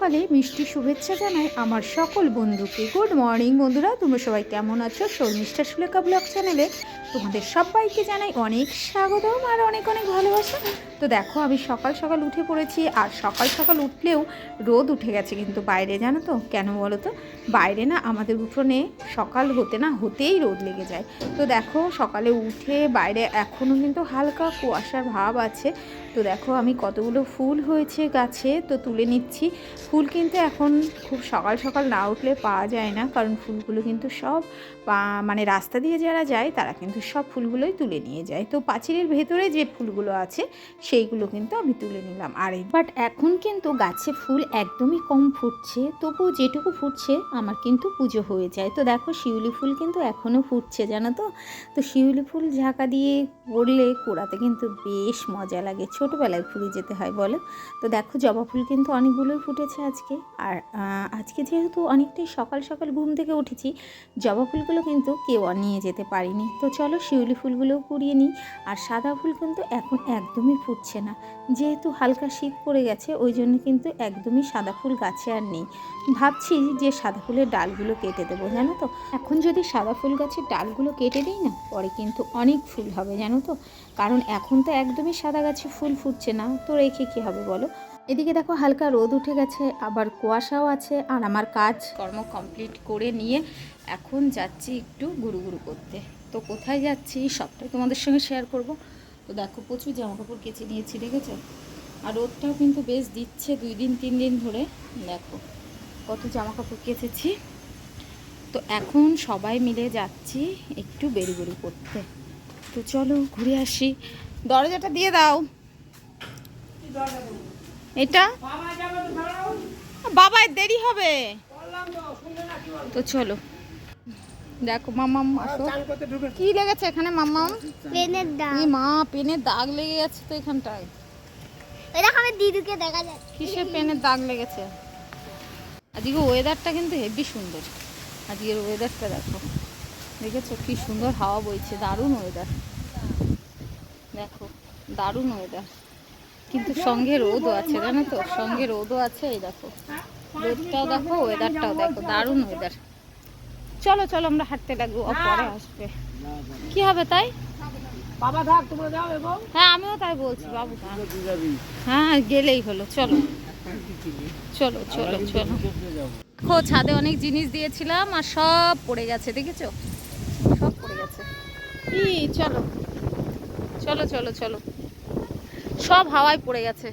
সকালে মিষ্টি শুভেচ্ছা জানাই আমার সকল বন্ধুকে। গুড মর্নিং বন্ধুরা, তোমরা সবাই কেমন আছো? শর্মিষ্ঠা সুলেখা ব্লগ চ্যানেলে তোমাদের সবাইকে জানাই অনেক স্বাগতম আর অনেক অনেক ভালোবাসা। তো দেখো, আমি সকাল সকাল উঠে পড়েছি আর সকাল সকাল উঠলেও রোদ উঠে গেছে কিন্তু বাইরে জানো তো? কেন বলো তো? বাইরে না আমাদের উঠোনে সকাল হতে না হতেই রোদ লেগে যায়। তো দেখো, সকালে উঠে বাইরে এখনও কিন্তু হালকা কুয়াশার ভাব আছে। তো দেখো, আমি কতগুলো ফুল হয়েছে গাছে, তো তুলে নিচ্ছি। ফুল কিন্তু এখন খুব সকাল সকাল না উঠলে পাওয়া যায় না। কারণ ফুলগুলো কিন্তু সব মানে রাস্তা দিয়ে যারা যায়, তারা কিন্তু সব ফুলগুলোই তুলে নিয়ে যায়। তো পাঁচিলের ভেতরে যে ফুলগুলো আছে, সেইগুলো কিন্তু আমি তুলে নিলাম। আর বাট এখন কিন্তু গাছে ফুল একদমই কম ফুটছে তবু যেটুকু ফুটছে আমার কিন্তু পুজো হয়ে যায়। তো দেখো শিউলি ফুল কিন্তু এখনও ফুটছে, জানো তো? তো শিউলি ফুল ঝাঁকা দিয়ে পড়লে কোড়াতে কিন্তু বেশ মজা লাগে। ছোটোবেলায় ফুলে যেতে হয়, বলো? তো দেখো জবা ফুল কিন্তু অনেকগুলোই ফুটেছে আজকে। আর আজকে যেহেতু অনেকটাই সকাল সকাল ঘুম থেকে উঠেছি, জবা ফুলগুলো কিন্তু কেউ নিয়ে যেতে পারিনি। তো চলো শিউলি ফুলগুলোও কুড়িয়ে নিই। আর সাদা ফুল কিন্তু এখন একদমই ফুটছে না। যেহেতু হালকা শীত পড়ে গেছে, ওই জন্য কিন্তু একদমই সাদা ফুল গাছে আর নেই। ভাবছি যে সাদা ফুলের ডালগুলো কেটে দেবো, জানো তো? এখন যদি সাদা ফুল গাছের ডালগুলো কেটে দিই না, পরে কিন্তু অনেক ফুল হবে, জানো তো? কারণ এখন তো একদমই সাদা গাছে ফুল ফুটছে না। তো রেখে কী হবে বলো? এদিকে দেখো হালকা রোদ উঠে গেছে, আবার কুয়াশাও আছে, আর আমার কাজ কর্ম কমপ্লিট করে নিয়ে এখন যাচ্ছি একটু গুরু গুরু করতে। তো কোথায় যাচ্ছি, সবটাই তোমাদের সঙ্গে শেয়ার করব। তো দেখো প্রচুর জামা কাপড় কেচে নিয়েছি, দেখেছ? আর রোদটাও কিন্তু বেশ দিচ্ছে দুই দিন, তিন দিন ধরে। দেখো কত জামা কাপড় কেচেছি। তো এখন সবাই মিলে যাচ্ছি একটু বেরি বেরি করতে। তো চলো ঘুরে আসি। দরজাটা দিয়ে দাও। এটা? বাবা দেরি হবে। তো চলো। দেখো মামাম আসো। কি লেগেছে এখানে মামাম? প্লেনের দাম এই মা পেনের দাগ লেগে গেছে তো এখানটায়। দেখো আমার দিদুকে দেখা যাচ্ছে। কিসের পেনের দাগ লেগেছে? আজকে ওয়েদারটা কিন্তু হেভি সুন্দর। আজকের ওয়েদারটা দেখো। দেখেছ কি সুন্দর হাওয়া বইছে দারুণ ওয়েদার দেখো দারুণ ওয়েদার কিন্তু সঙ্গে রোদও আছে জানো তো? সঙ্গে রোদও আছে এই দেখো। রোদটাও দেখো ওয়েদারটাও দেখো দারুণ ওয়েদার চলো চলো আমরা হাঁটতে লাগবো। ও পরে আসবে। কি হবে তাই? বাবা থাক তোমরা যাও এবং হ্যাঁ আমিও তাই বলছি বাবু হ্যাঁ গেলেই হলো চলো। চলো চলো চলো। দেখো ছাদে অনেক জিনিস দিয়েছিলাম আর সব পড়ে গেছে দেখেছ? সব পড়ে গেছে। কি চলো। চলো চলো চলো। সব হাওয়ায় পড়ে গেছে।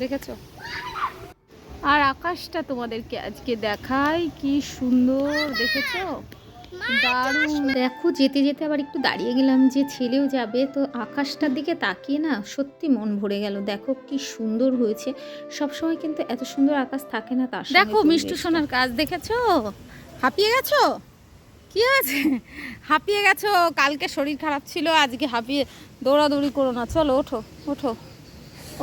দেখেছ? আর আকাশটা তোমাদেরকে আজকে দেখাই কি সুন্দর দেখেছ? দারুণ। দেখো যেতে যেতে আবার একটু দাঁড়িয়ে গেলাম যে ছেলেও যাবে তো আকাশটার দিকে তাকিয়ে না সত্যি মন ভরে গেল। দেখো কি সুন্দর হয়েছে। সব সময় কিন্তু এত সুন্দর আকাশ থাকে না তার দেখো মিষ্টু সোনার কাজ দেখেছ? হাঁপিয়ে গেছো? কি হয়েছে? হাঁপিয়ে গেছো? কালকে শরীর খারাপ ছিল আজকে হাঁপিয়ে দৌড়াদৌড়ি করো না। চলো ওঠো ওঠো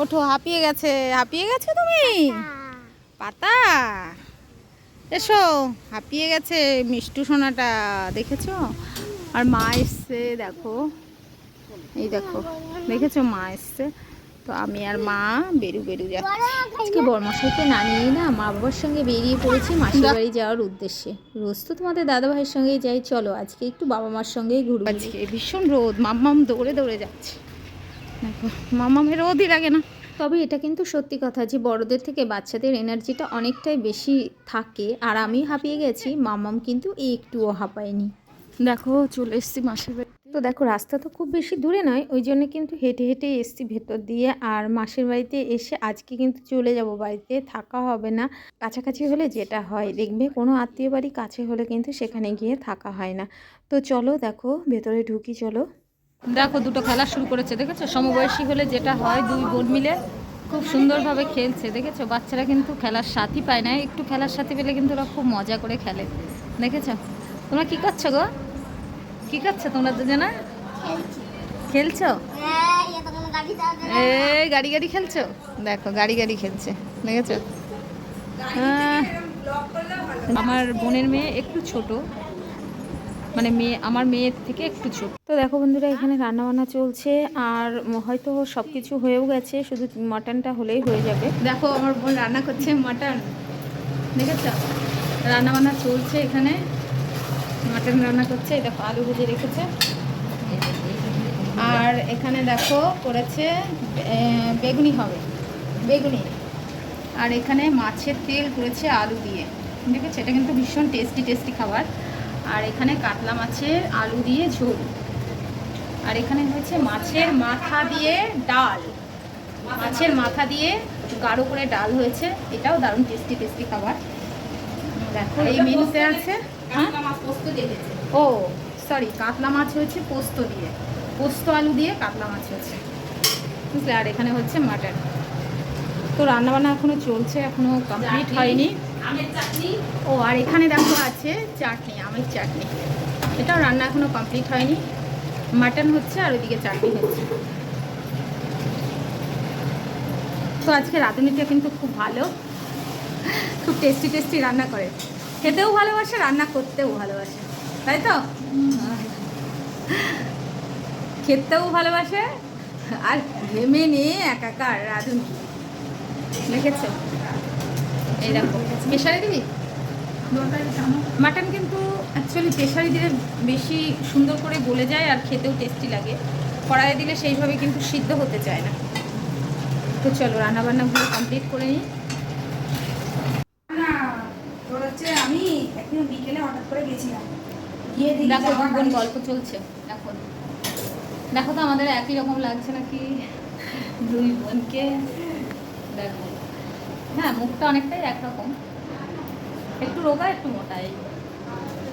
ওঠো হাঁপিয়ে গেছে হাঁপিয়ে গেছো তুমি? পাতা। এসো, হাঁপিয়ে গেছে মিষ্টু সোনাটা, দেখেছ? আর মা এসছে, দেখো। এই দেখো, দেখেছ মা এসছে? তো আমি আর মা বেরু বেরু যাচ্ছি। আজকে বর্মশাইকে না নিয়েই না মা বাবার সঙ্গে বেরিয়ে পড়েছি মাসির বাড়ি যাওয়ার উদ্দেশ্যে। রোজ তো তোমাদের দাদা ভাইয়ের সঙ্গেই যাই, চলো আজকে একটু বাবা মার সঙ্গেই ঘুরবো। আজকে ভীষণ রোদ, মাম্মাম দৌড়ে দৌড়ে যাচ্ছে। দেখো, মাম্মামের রোদই লাগে না। তবে এটা কিন্তু সত্যি কথা যে বড়দের থেকে বাচ্চাদের এনার্জিটা অনেকটাই বেশি থাকে। আর আমি হাঁপিয়ে গেছি মামাম কিন্তু একটুও হাঁপায়নি। দেখো চলে এসছি মাসির বাড়ি তো দেখো রাস্তা তো খুব বেশি দূরে নয় ওই জন্য কিন্তু হেঁটে হেঁটে এসছি ভেতর দিয়ে। আর মাসির বাড়িতে এসে আজকে কিন্তু চলে যাব বাড়িতে থাকা হবে না। কাছাকাছি হলে যেটা হয় দেখবে কোনো আত্মীয় বাড়ি কাছে হলে কিন্তু সেখানে গিয়ে থাকা হয় না। তো চলো দেখো ভেতরে ঢুকি চলো। দেখো, দুটো খেলা শুরু করেছে, দেখেছ? সমবয়সী হলে যেটা হয়, দুই বোন মিলে খুব সুন্দরভাবে খেলছে, দেখেছ? বাচ্চারা কিন্তু খেলার সাথী পায় না, একটু খেলার সাথী পেলে কিন্তু ওরা খুব মজা করে খেলে, দেখেছ? তোমরা কি করছ গো? কি করছ তোমরা দুজনা? খেলছো? কোনো গাড়ি গাড়ি খেলছো? দেখো, গাড়ি গাড়ি খেলছে, দেখেছ? আমার বোনের মেয়ে একটু ছোট মানে মেয়ে, আমার মেয়ের থেকে একটু ছোট। দেখো বন্ধুরা, এখানে রান্না বান্না চলছে আর হয়তো সব কিছু হয়েও গেছে, শুধু মাটনটা হলেই হয়ে যাবে। দেখো, আমার বোন রান্না করছে মাটন। দেখেছ? রান্না বান্না চলছে এখানে। মাটন রান্না করছে দেখো, আলু ভেজে রেখেছে। আর এখানে দেখো, করেছে বেগুনি হবে, বেগুনি। আর এখানে মাছের তেল করেছে আলু দিয়ে। দেখেছ? এটা কিন্তু ভীষণ টেস্টি টেস্টি খাবার। আর এখানে কাতলা মাছের আলু দিয়ে ঝোল। আর এখানে হয়েছে মাছের মাথা দিয়ে ডাল। মাছের মাথা দিয়ে গাঢ় করে ডাল হয়েছে। এটাও দারুণ টেস্টি টেস্টি খাবার। দেখো এই মেনুতে আছে হ্যাঁ? ও সরি কাতলা মাছ হয়েছে পোস্ত দিয়ে। পোস্ত আলু দিয়ে কাতলা মাছ হয়েছে। বুঝলে? আর এখানে হচ্ছে মাটন। তো রান্নাবান্না এখনও চলছে এখনও কমপ্লিট হয়নি। ও আর এখানে দেখো আছে চাটনি আমের চাটনি। এটাও রান্না এখনও কমপ্লিট হয়নি। মাটন হচ্ছে আর ওইদিকে চাটনি হচ্ছে। তো আজকে রাঁধুনিটা কিন্তু খুব ভালো। খুব টেস্টি টেস্টি রান্না করে। খেতেও ভালোবাসে রান্না করতেও ভালোবাসে। তাই তো? খেতেও ভালোবাসে আর ঘেমে নিয়ে একাকার রাঁধুনি। দেখেছ এই দেখো প্রেশারে দিবি? মাটন কিন্তু অ্যাকচুয়ালি প্রেশারে দিলে বেশি সুন্দর করে গলে যায় আর খেতেও টেস্টি লাগে। কড়াইয়ে দিলে সেইভাবে কিন্তু সিদ্ধ হতে চায় না। তো চলো রান্নাবান্নাগুলো কমপ্লিট করে নিই। আমি একদিন বিকেলে হঠাৎ করে গেছিলাম। গিয়ে দেখি বোন গল্প চলছে। দেখো। দেখো তো আমাদের একই রকম লাগছে নাকি? দুই বোনকে। দেখো। হ্যাঁ মুখটা অনেকটাই একরকম। একটু রোগা একটু মোটাই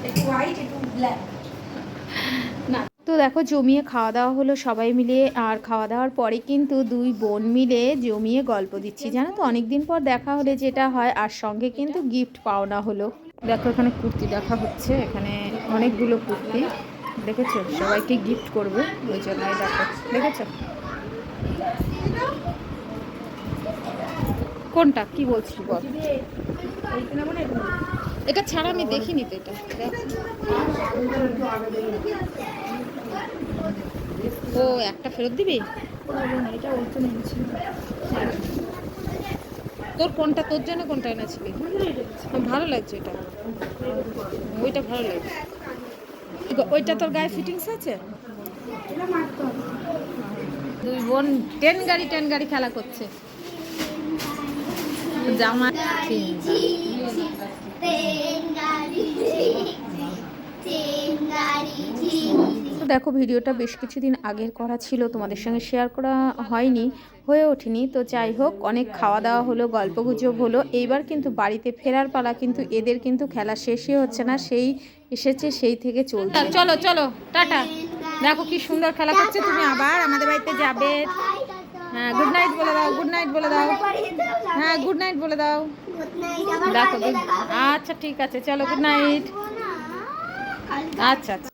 একটু হোয়াইট একটু ব্ল্যাক না। তো দেখো জমিয়ে খাওয়া দাওয়া হলো সবাই মিলে আর খাওয়া দাওয়ার পরে কিন্তু দুই বোন মিলে জমিয়ে গল্প দিচ্ছি। জানো তো অনেকদিন পর দেখা হলে যেটা হয় আর সঙ্গে কিন্তু গিফট পাওনা হলো। দেখো এখানে কুর্তি দেখা হচ্ছে এখানে অনেকগুলো কুর্তি। দেখেছ? সবাইকে গিফট করবে ওই জন্যই দেখো। দেখেছ? কোনটা? কি বলছি বল? এটা ছাড়া আমি দেখিনি তো এটা। ও একটা ফেরত দিবি? তোর কোনটা, তোর জন্য কোনটা এনেছিলি? ভালো লাগছে এটা ওইটা ভালো লাগছে। ওইটা তোর গায়ে ফিটিংস আছে? দুই বোন টেন গাড়ি টেন গাড়ি খেলা করছে। জামা দেখো, ভিডিওটা বেশ কিছুদিন আগের করা ছিল, তোমাদের সঙ্গে শেয়ার করা হয়নি, হয়ে ওঠেনি। তো যাই হোক, অনেক খাওয়া দাওয়া হলো গল্পগুজব হলো। এইবার কিন্তু বাড়িতে ফেরার পালা কিন্তু এদের কিন্তু খেলা শেষই হচ্ছে না, সেই এসেছে, সেই থেকে চলছে। চলো চলো, টাটা। দেখো কি সুন্দর খেলা করছে, তুমি আবার আমাদের বাড়িতে যাবে। হ্যাঁ গুড নাইট বলে দাও গুড নাইট বলে দাও। হ্যাঁ গুড নাইট বলে দাও। good- আচ্ছা ঠিক আছে চলো গুড নাইট আচ্ছা আচ্ছা।